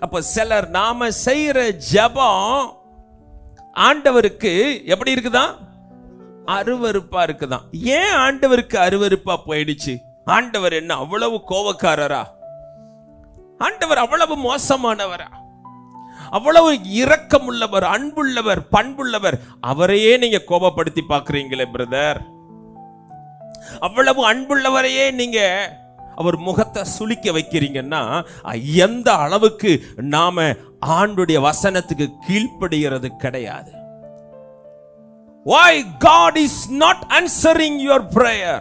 அப்போ சிலர் நாம செய்யற ஜெபம் ஆண்டவருக்கு எப்படி இருக்குதான் அருவறுப்பா இருக்குதான். ஏன் ஆண்டவருக்கு அருவறுப்பா போயிடுச்சு? ஆண்டவர் என்ன அவ்வளவு கோபக்காரரா ஆண்டவர் அவ்வளவு மோசமானவரா? அவ்வளவு இரக்கமுள்ளவர் அன்புள்ளவர் பண்புள்ளவர். அவரையே நீங்க கோபப்படுத்தி பார்க்குறீங்களே பிரதர் அவ்வளவு அன்புள்ளவரையே நீங்க அவர் முகத்தை சுளிக்க வைக்கிறீங்கன்னா எந்த அளவுக்கு நாம ஆண்டுடைய வசனத்துக்கு கீழ்ப்படுகிறது கிடையாது. Why god is not answering your prayer?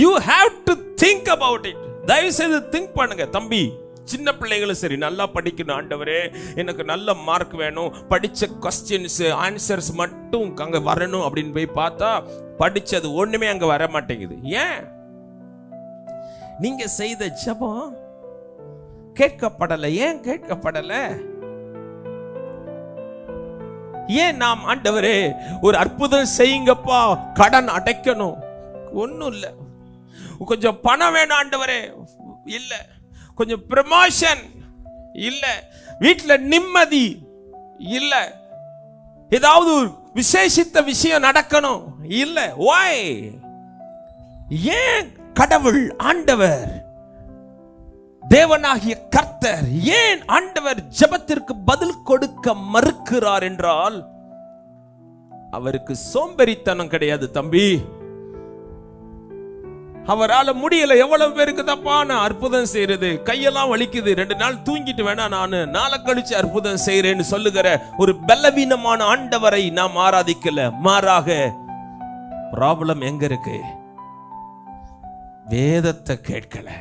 You have to think about it. தயவு செய்து திங்க் பண்ணுங்க. தம்பி சின்ன பிள்ளைகளும் சரி நல்லா படிக்கணும் ஆண்டவரே. எனக்கு நல்ல மார்க் வேணும். படித்த கொஸ்டின்ஸ் ஆன்சர்ஸ் மட்டும் அங்கே வரணும் அப்படின்னு போய் பார்த்தா படித்தது ஒன்றுமே அங்கே வர மாட்டேங்குது. ஏன்? நீங்க செய்த ஜெபம் கேட்கப்படலை. ஏன் கேட்கப்படலை? ஏன் நாம் ஆண்டவரே ஒரு அற்புதம் செய்யுங்கப்பா கடன் அடைக்கணும். ஒன்றும் இல்லை. கொஞ்சம் பணம் வேணும் ஆண்டவரே. இல்லை. கொஞ்சம் ப்ரமோஷன் இல்லை. வீட்டில் நிம்மதி இல்லை. ஏதாவது ஒரு விசேஷித்த விஷயம் நடக்கணும். இல்லை. வாய் ஏன் கடவுள் ஆண்டவர். தேவனாகிய கர்த்தர் ஏன் ஆண்டவர் ஜெபத்திற்கு பதில் கொடுக்க மறுக்கிறார் என்றால் அவருக்கு சோம்பேறித்தனம் கிடையாது தம்பி. அவரால் முடியல எவ்வளவு பேருக்கு தப்பா நான் அற்புதம் செய்யறது. கையெல்லாம் வலிக்குது ரெண்டு நாள் தூங்கிட்டு வேணா நான் நாளை கழிச்சு அற்புதம் செய்யறேன்னு சொல்லுகிற ஒரு பலவீனமான ஆண்டவரை நாம் ஆராதிக்கல. மாறாக ப்ராப்ளம் எங்க இருக்கு? வேதத்தை கேட்கலை.